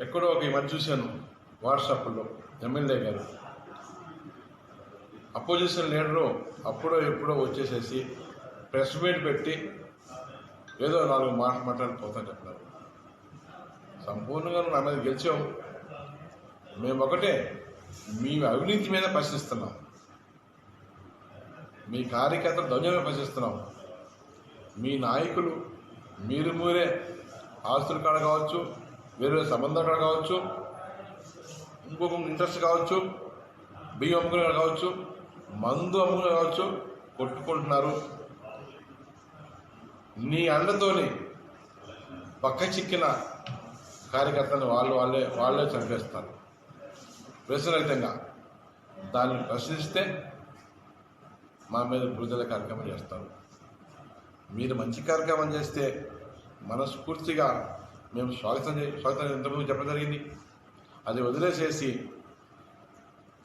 ఎక్కడో ఒక మధ్య చూశాను వాట్సాప్లో ఎమ్మెల్యే గారు. అపోజిషన్ లీడరు అప్పుడో ఎప్పుడో వచ్చేసేసి ప్రెస్ మీట్ పెట్టి ఏదో నాలుగు మాట మాట్లాడిపోతాను చెప్పారు. సంపూర్ణంగా నా మీద గెలిచాం. మేము ఒకటే మీ అవినీతి మీద ప్రశ్నిస్తున్నాం. మీ కార్యకర్తలు దౌర్జన్యం ప్రశ్నిస్తున్నాం. మీ నాయకులు మీరు మీరే ఆస్తుల కాడ కావచ్చు వేరే సంబంధాలు కావచ్చు. ఇంకొక ఇంట్రెస్ట్ కావచ్చు. బియ్యం అమ్ముకునే కావచ్చు. మందు అమ్ముకునే కావచ్చు. కొట్టుకుంటున్నారు. నీ అండతోని పక్క చిక్కిన కార్యకర్తలను వాళ్ళు వాళ్ళే వాళ్ళే చంపేస్తారు. వ్యసనరహితంగా దాన్ని ప్రశ్నిస్తే మా మీద బురదల కార్యక్రమం చేస్తారు. మీరు మంచి కార్యక్రమం చేస్తే మనస్ఫూర్తిగా మేము స్వాగతం స్వాగతం ఇంతకుముందు చెప్పడం జరిగింది. అది వదిలేసేసి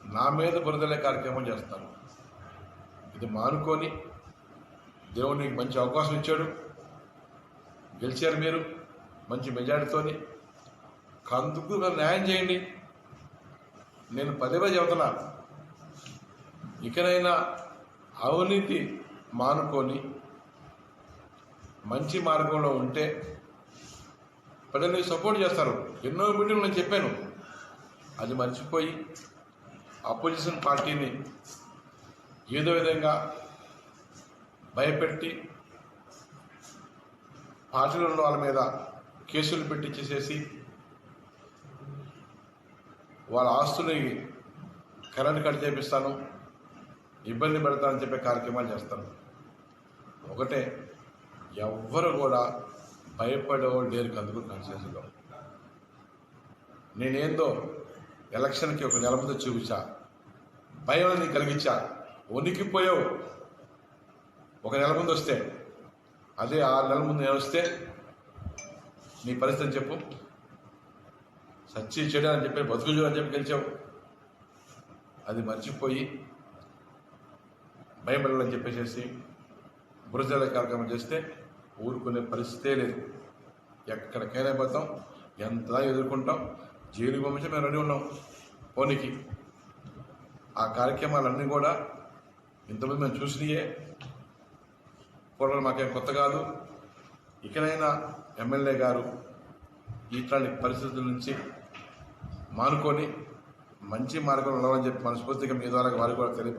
నా మీద బురదలే కార్యక్రమం చేస్తారు. ఇది మానుకొని దేవుడు నీకు మంచి అవకాశం ఇచ్చాడు. గెలిచారు మీరు మంచి మెజారిటీతోని. కందుకు మీరు న్యాయం చేయండి. నేను పదే పదే చెబుతున్నా. ఇకనైనా అవినీతి మానుకొని మంచి మార్గంలో ఉంటే ప్రజలు సపోర్ట్ చేస్తారు. ఎన్నో మీటింగ్లు నేను చెప్పాను. అది మర్చిపోయి అపోజిషన్ పార్టీని ఏదో విధంగా భయపెట్టి పార్టీలో ఉన్న వాళ్ళ మీద కేసులు పెట్టించేసేసి వాళ్ళ ఆస్తుని కరెంట్ కట్ చేపిస్తాను ఇబ్బంది పెడతానని చెప్పే కార్యక్రమాలు చేస్తాను. ఒకటే ఎవ్వరు కూడా భయపడేవాళ్ళు లేరు కందుకు కాన్స్టిట్యూన్సీలో నేనేందో ఎలక్షన్కి ఒక నెల ముందు చూపించా. భయం అనేది కలిగించా. వణికిపోయావు. ఒక నెల ముందు వస్తే అదే ఆరు నెలల ముందు నేను వస్తే నీ పరిస్థితి చెప్పు. సచ్చి చెడు అని చెప్పి బతుకు చెడు అని చెప్పి గెలిచావు. అది మర్చిపోయి భయపడాలని చెప్పేసేసి బురజల కార్యక్రమం చేస్తే ఊరుకునే పరిస్థితే లేదు. ఎక్కడికైనా పోతాం ఎంత ఎదుర్కొంటాం జైలు పంపించి మేము రెడీ ఉన్నాం. పోనీకి. ఆ కార్యక్రమాలన్నీ కూడా ఇంతమంది మేము చూసినయే. పూర్వం మాకేం కొత్త కాదు. ఇకనైనా ఎమ్మెల్యే గారు ఇట్లాంటి పరిస్థితుల నుంచి మానుకొని మంచి మార్గంలో నడవాలని చెప్పి మనస్ఫూర్తిగా మీ ద్వారా వారికి కూడా తెలియ